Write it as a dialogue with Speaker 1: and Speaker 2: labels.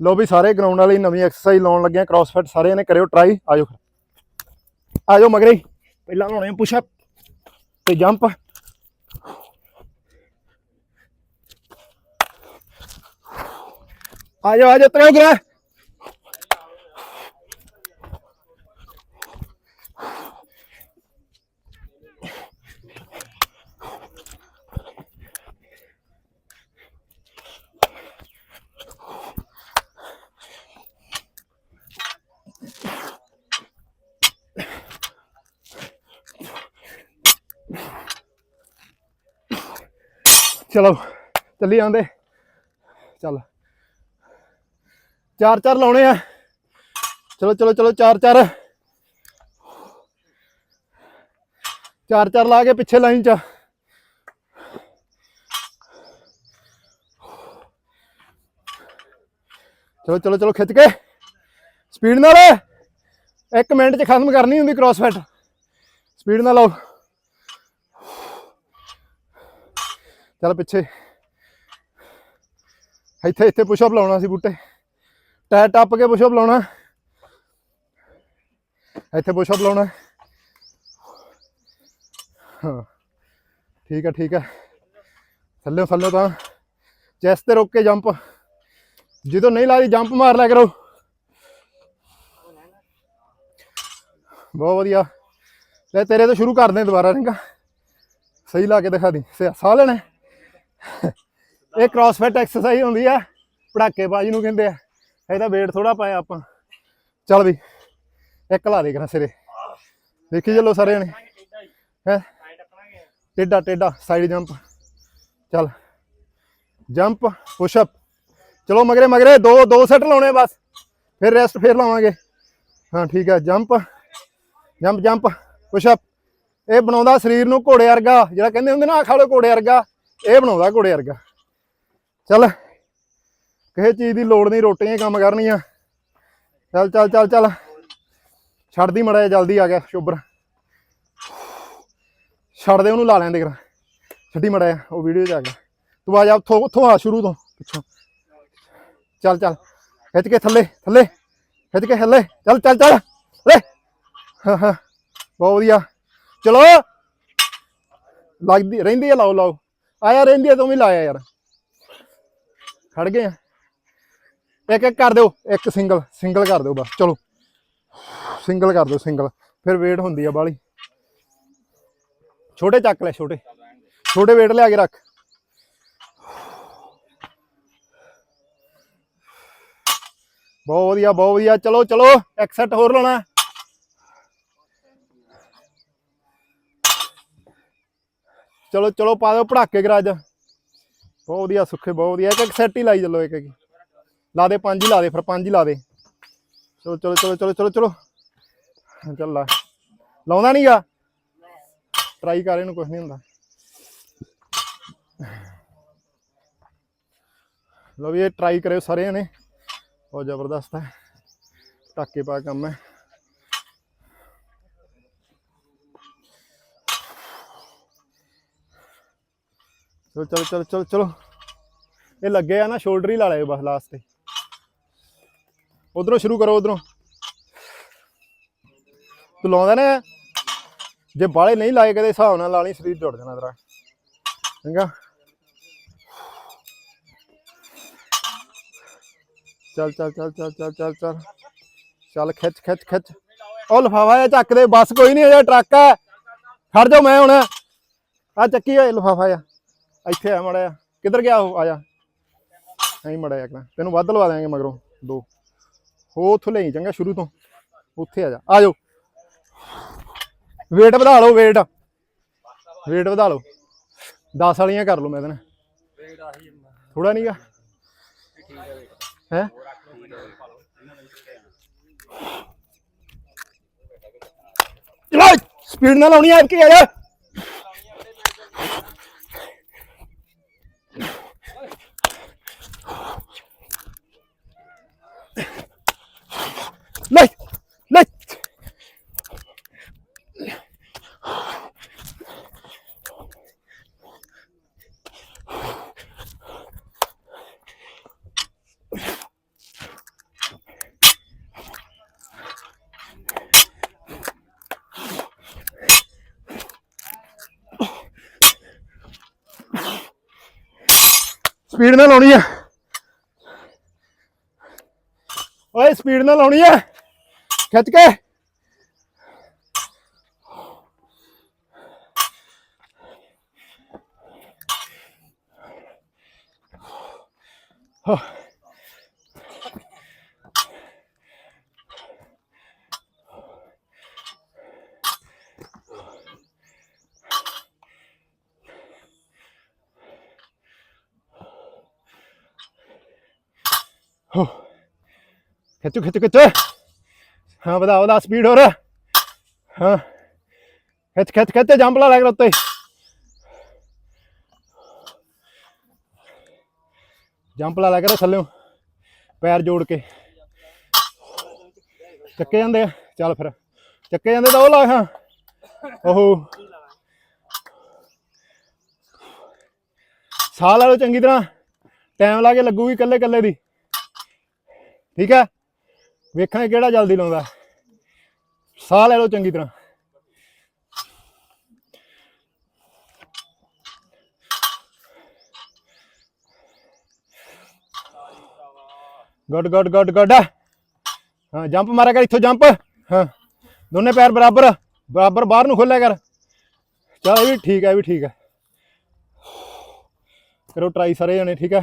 Speaker 1: ਲੋ ਵੀ ਸਾਰੇ ਗਰਾਊਂਡ ਵਾਲੀ ਨਵੀਂ ਐਕਸਰਸਾਈਜ਼ ਲਾਉਣ ਲੱਗੇ ਆ ਕ੍ਰਾਸਫਿਟ ਸਾਰਿਆਂ ਨੇ ਕਰਿਓ ਟਰਾਈ ਆਜੋ ਆਜੋ ਮਗਰੇ ਪਹਿਲਾਂ ਲਾਉਣੇ ਪੁਸ਼ ਅਪ ਤੇ ਜੰਪ ਆਜੋ ਆਜੋ ਤਰੋ ਗਰਾ ਚਲੋ, ਚੱਲੀ ਜਾਂਦੇ। ਚੱਲ। ਚਾਰ ਚਾਰ ਲਾਉਣੇ ਆ। ਚਲੋ ਚਲੋ ਚਲੋ, ਚਾਰ ਚਾਰ। ਚਾਰ ਚਾਰ ਲਾ ਕੇ ਪਿੱਛੇ ਲਾਈਨ ਚ। ਚਲੋ ਚਲੋ ਚਲੋ, ਖਿੱਚ ਕੇ। ਸਪੀਡ ਨਾਲ। ਇੱਕ ਮਿੰਟ ਚ ਖਤਮ ਕਰਨੀ ਹੁੰਦੀ ਕ੍ਰਾਸਫਿਟ ਸਪੀਡ ਨਾਲ ਲਾਓ। ਚੱਲ ਪਿੱਛੇ। ਇੱਥੇ ਇੱਥੇ ਪੁਸ਼ਅਪ ਲਾਉਣਾ ਸੀ ਬੂਟੇ। ਟਾਇਰ ਟੱਪ ਕੇ ਪੁਸ਼ਅਪ ਲਾਉਣਾ। ਇੱਥੇ ਪੁਸ਼ਅਪ ਲਾਉਣਾ। ਹਾਂ, ਠੀਕ ਹੈ ਠੀਕ ਹੈ ਥੱਲੇ ਥੱਲੇ ਤਾਂ ਚੈਸ ਤੇ ਰੋਕ ਕੇ ਜੰਪ ਜਦੋਂ ਨਹੀਂ ਲਾਦੀ ਜੰਪ ਮਾਰ ਲਿਆ ਕਰੋ। ਬਹੁਤ ਵਧੀਆ। ਲੈ, ਤੇਰੇ ਤੋਂ ਸ਼ੁਰੂ ਕਰਦੇ ਦੁਬਾਰਾ ਰਿੰਗਾ ਸਹੀ ਲਾ ਕੇ ਦਿਖਾ ਦੀ। ਸੇ- ਸਾਹ ਲੈਣਾ ਇਹ ਕ੍ਰਾਸਫਿਟ ਐਕਸਰਸਾਈਜ਼ ਹੁੰਦੀ ਆ ਪੜਾਕੇ ਬਾਜੀ ਨੂੰ ਕਹਿੰਦੇ ਆ। ਇਹਦਾ weight ਥੋੜਾ ਪਾਇਆ ਆਪਾਂ। ਚੱਲ ਵੀ, ਇੱਕ ਲਾ ਦੇ ਕਰਾਂ ਸਿਰੇ। ਦੇਖੀ ਚੱਲੋ ਸਾਰੇ ਨੇ। ਹੈ? ਟੇਡਾ ਟੇਡਾ ਸਾਈਡ ਜੰਪ ਚੱਲ। ਜੰਪ ਪੁਸ਼ ਅਪ ਚਲੋ ਮਗਰੇ ਮਗਰੇ, ਦੋ ਦੋ ਸੈਟ ਲਾਉਣੇ ਬਸ। ਫਿਰ ਰੈਸਟ ਫਿਰ ਲਾਵਾਂਗੇ। ਹਾਂ, ਠੀਕ ਹੈ jump jump jump push up ਇਹ ਬਣਾਉਂਦਾ ਸਰੀਰ ਨੂੰ ਘੋੜੇ ਵਰਗਾ, ਜਿਹੜਾ ਕਹਿੰਦੇ ਹੁੰਦੇ ਨਾ ਆ ਖਾ ਲਓ ਘੋੜੇ ਵਰਗਾ। ਇਹ ਬਣਾਉਂਦਾ ਘੋੜੇ ਵਰਗਾ। ਚੱਲ, ਕਿਸੇ ਚੀਜ਼ ਦੀ ਲੋੜ ਨਹੀਂ, ਰੋਟੀਆਂ ਹੀ ਕੰਮ ਕਰਨੀਆਂ। ਚੱਲ ਚੱਲ ਚੱਲ ਚੱਲ। ਛੱਡਦੀ ਮੜਾ ਜਲਦੀ ਆ ਗਿਆ, ਸ਼ੁਭਰ। ਛੱਡ ਦੇ ਉਹਨੂੰ ਲਾ ਲੈਂਦੇ ਕਰਾਂ ਛੱਡੀ ਮੜਾ ਉਹ ਵੀਡੀਓ 'ਚ ਆ ਗਿਆ। ਤੂੰ ਆ ਜਾ, ਉੱਥੋਂ ਉੱਥੋਂ ਆ, ਸ਼ੁਰੂ ਤੋਂ, ਪਿੱਛੋਂ। ਚੱਲ ਚੱਲ। ਖਿੱਚ ਕੇ ਥੱਲੇ ਥੱਲੇ। ਖਿੱਚ ਕੇ ਥੱਲੇ। ਚੱਲ ਚੱਲ ਚੱਲ। ਲੈ। ਹਾਂ ਹਾਂ। ਬਹੁਤ ਵਧੀਆ। ਚਲੋ। ਲੱਗਦੀ, ਰਹਿੰਦੀ ਆ, ਲਾਓ ਲਾਓ। ਆਇਆ ਰਹਿੰਦੀ ਆ ਤੂੰ ਵੀ ਲਾਇਆ ਯਾਰ। ਖੜ ਗਏ ਆ। ਇੱਕ ਇੱਕ ਕਰ ਦਿਓ, ਇੱਕ ਸਿੰਗਲ ਸਿੰਗਲ ਕਰ ਦਿਓ ਬਸ, ਚਲੋ। ਸਿੰਗਲ ਕਰ ਦਿਓ ਸਿੰਗਲ ਫਿਰ ਵੇਟ ਹੁੰਦੀ ਆ ਬਾਲੀ ਛੋਟੇ ਚੱਕ ਲੈ, ਛੋਟੇ। ਛੋਟੇ ਵੇਟ ਲਿਆ ਕੇ ਰੱਖ। ਬਹੁਤ ਵਧੀਆ ਬਹੁਤ ਵਧੀਆ। ਚਲੋ ਚਲੋ, ਇੱਕ ਸੈੱਟ ਹੋਰ ਲਾਉਣਾ। ਚਲੋ ਚਲੋ ਪਾ ਦਿਓ, ਪੜਾਕੇ ਗਰਾਜ। ਬਹੁਤ ਵਧੀਆ ਸੁੱਖੇ, ਬਹੁਤ ਵਧੀਆ। ਇੱਕ ਇੱਕ ਸੈੱਟ ਹੀ ਲਾਈ ਚੱਲੋ, ਇੱਕ ਇੱਕ। ਲਾ ਦੇ, ਪੰਜ ਹੀ ਲਾ ਦੇ, ਫਿਰ ਪੰਜ ਹੀ ਲਾ ਦੇ। ਚਲੋ ਚਲੋ ਚਲੋ ਚਲੋ ਚਲੋ ਚਲੋ। ਚੱਲ ਲਾ। ਲਾਉਂਦਾ ਨਹੀਂਗਾ ਟਰਾਈ ਕਰ, ਇਹਨੂੰ ਕੁਝ ਨਹੀਂ ਹੁੰਦਾ। ਲਓ ਵੀ, ਇਹ ਟਰਾਈ ਕਰਿਓ ਸਾਰੇ ਨੇ। ਬਹੁਤ ਜ਼ਬਰਦਸਤ ਹੈ। ਟਾਕੇ ਪਾ ਕੰਮ ਹੈ। ਚਲੋ ਚਲੋ ਚਲੋ ਚਲੋ ਚਲੋ। ਇਹ ਲੱਗੇ ਆ ਨਾ ਸ਼ੋਲਡਰ ਹੀ ਲਾ ਲਿਓ ਬਸ ਲਾਸਟ ਤੇ। ਉਧਰੋਂ ਸ਼ੁਰੂ ਕਰੋ, ਉਧਰੋਂ। ਤੂੰ ਲਾਉਂਦਾ ਨਾ ਜੇ ਬਾਲੇ ਨਹੀਂ ਲਾਏ, ਕਦੇ ਹਿਸਾਬ ਨਾਲ ਲਾਣੀ ਸਰੀਰ ਜੁੜ ਜਾਣਾ ਤੇਰਾ। ਚੰਗਾ। ਚੱਲ ਚੱਲ ਚੱਲ ਚੱਲ ਚੱਲ ਚੱਲ ਚੱਲ। ਚੱਲ, ਖਿੱਚ ਖਿੱਚ ਖਿੱਚ। ਉਹ ਲਫਾਫਾ ਇਹ ਚੱਕ ਦੇ, ਬਸ ਕੋਈ ਨਹੀਂ, ਇਹ ਟਰੱਕ ਹੈ। ਖੜ ਜਾਓ ਮੈਂ ਹੁਣ। ਆ ਚੱਕੀ ਹੋਏ ਲਫਾਫਾ ਆ ਇੱਥੇ ਆ ਮੜਿਆ ਕਿੱਧਰ ਗਿਆ ਉਹ? ਆ ਜਾ। ਨਹੀਂ ਮੜਿਆ ਇੱਕ ਤੈਨੂੰ ਵੱਧ ਲਵਾ ਦਿਆਂਗੇ ਮਗਰੋਂ। ਦੋ। ਹੋ, ਉੱਥੋਂ ਲਈ ਚੰਗਾ, ਸ਼ੁਰੂ ਤੋਂ। ਉੱਥੇ ਆ ਜਾ। ਆ ਜਾਓ। weight ਵਧਾ ਲਓ, weight weight ਵਧਾ ਲਓ। 10 ਵਾਲੀਆਂ ਕਰ ਲਓ ਮੈਂ ਇਹਦੇ ਥੋੜਾ ਨਹੀਂਗਾ ਹੈ? ਚਲੋ ਸਪੀਡ ਨਾਲ ਆਉਣੀ ਆ ਕੀ ਆ ਲੈ ਲੈ ਸਪੀਡ ਨਾਲ ਲਾਉਣੀ ਆ ਓਏ ਸਪੀਡ ਨਾਲ ਲਾਉਣੀ ਆ ਖਿੱਚ ਕੇ ਹਾਂ ਹੋ ਖਿੱਚੋ ਖਿੱਚੋ ਖਿੱਚੋ ਹਾਂ ਵਧਾ ਵਧਾ ਸਪੀਡ ਹੋਰ। ਹਾਂ। ਖਿੱਚ ਖਿੱਚ ਖਿੱਚ ਜੰਪ ਲਾ ਲੱਗ ਰਿਹਾ ਉੱਤੇ ਜੰਪ ਲਾ ਲੱਗ ਰਿਹਾ ਥੱਲੇ। ਪੈਰ ਜੋੜ ਕੇ। ਚੱਕੇ ਜਾਂਦੇ ਆ। ਚੱਲ ਫਿਰ। ਚੱਕੇ ਜਾਂਦੇ ਤਾਂ ਉਹ ਲਾ, ਹਾਂ। ਓਹੋ। ਸਾਹ ਲਾ ਲਓ ਚੰਗੀ ਤਰ੍ਹਾਂ। ਟਾਈਮ ਲਾ ਕੇ ਲੱਗੂਗੀ ਇਕੱਲੇ ਇਕੱਲੇ ਦੀ। ਠੀਕ ਹੈ? ਵੇਖਾਂਗੇ ਕਿਹੜਾ ਜਲਦੀ ਲਾਉਂਦਾ। ਸਾਹ ਲੈ ਲਓ ਚੰਗੀ ਤਰ੍ਹਾਂ। Good good good good. ਹਾਂ, ਜੰਪ ਮਾਰਿਆ ਕਰ, ਇੱਥੋਂ ਜੰਪ। ਹਾਂ, ਦੋਨੇ ਪੈਰ ਬਰਾਬਰ ਬਰਾਬਰ ਬਾਹਰ ਨੂੰ ਖੋਲਿਆ ਕਰ। ਚਲ ਇਹ ਵੀ ਠੀਕ ਹੈ, ਇਹ ਵੀ ਠੀਕ ਹੈ। ਕਰੋ ਟਰਾਈ ਸਾਰੇ ਜਣੇ, ਠੀਕ ਹੈ।